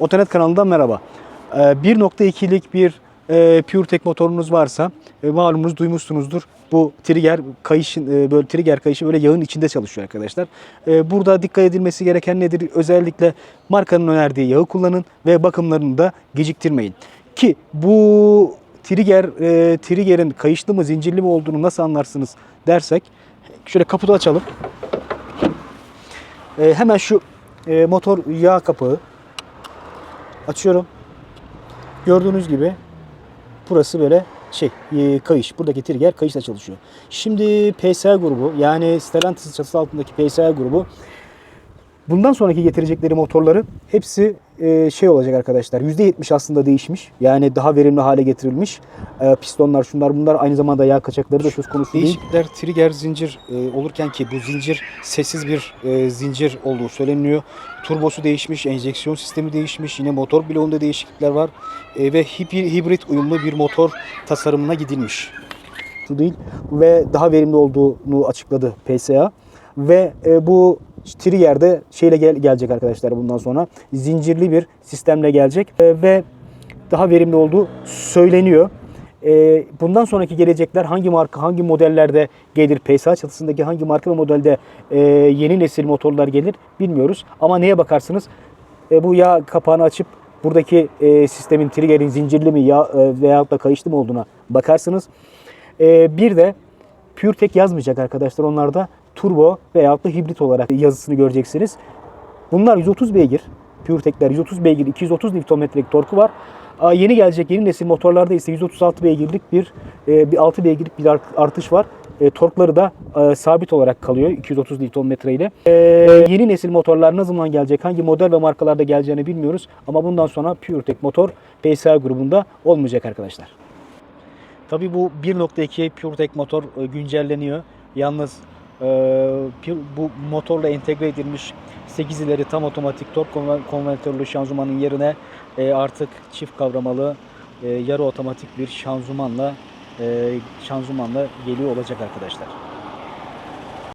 Otonet kanalından merhaba. Ee, 1.2'lik bir e, motorunuz varsa e, malumunuz duymuşsunuzdur. Bu trigger kayışın e, böyle trigger kayışı böyle yağın içinde çalışıyor arkadaşlar. E, burada dikkat edilmesi gereken nedir? Özellikle markanın önerdiği yağı kullanın ve bakımlarını da geciktirmeyin. Ki bu trigger e, trigger'in kayışlı mı zincirli mi olduğunu nasıl anlarsınız dersek şöyle kaputu açalım. Hemen şu motor yağ kapağı açıyorum. Gördüğünüz gibi burası böyle şey e, kayış. Buradaki trigger kayışla çalışıyor. Şimdi PSA grubu yani Stellantis çatısı altındaki PSA grubu Bundan sonraki getirecekleri motorları hepsi şey olacak arkadaşlar. %70 aslında değişmiş. Yani daha verimli hale getirilmiş. E, pistonlar şunlar bunlar aynı zamanda yağ kaçakları da söz konusu değil. Değişiklikler trigger zincir e, olurken ki bu zincir sessiz bir e, zincir olduğu söyleniyor. Turbosu değişmiş, enjeksiyon sistemi değişmiş. Yine motor bloğunda değişiklikler var. E, ve hibri- hibrit uyumlu bir motor tasarımına gidilmiş şu değil ve daha verimli olduğunu açıkladı PSA. Ve e, bu Trigger'de şeyle gel- gelecek arkadaşlar bundan sonra zincirli bir sistemle gelecek E, ve daha verimli olduğu söyleniyor. E, bundan sonraki gelecekler hangi marka, hangi modellerde gelir, PSA çatısındaki hangi marka ve modelde e, yeni nesil motorlar gelir bilmiyoruz. Ama neye bakarsınız? E, bu yağ kapağını açıp buradaki e, sistemin triggerin zincirli mi ya e, veyahut da kayışlı mı olduğuna bakarsınız. E, bir de PureTech yazmayacak arkadaşlar. Onlarda turbo veyahut da hibrit olarak yazısını göreceksiniz. Bunlar 130 beygir. PureTech'ler 130 beygir, 230 Nm'lik torku var. Yeni gelecek yeni nesil motorlarda ise 136 beygirlik bir e, bir 6 beygirlik bir art- artış var. E, torkları da e, sabit olarak kalıyor 230 Nm ile. E, yeni nesil motorlar ne zaman gelecek, hangi model ve markalarda geleceğini bilmiyoruz. Ama bundan sonra PureTech motor PSA grubunda olmayacak arkadaşlar. Tabii bu 1.2 PureTech motor e, güncelleniyor. Yalnız bu motorla entegre edilmiş 8 ileri tam otomatik tork konver- konvertörlü şanzımanın yerine e, artık çift kavramalı e, yarı otomatik bir şanzımanla e, şanzımanla geliyor olacak arkadaşlar.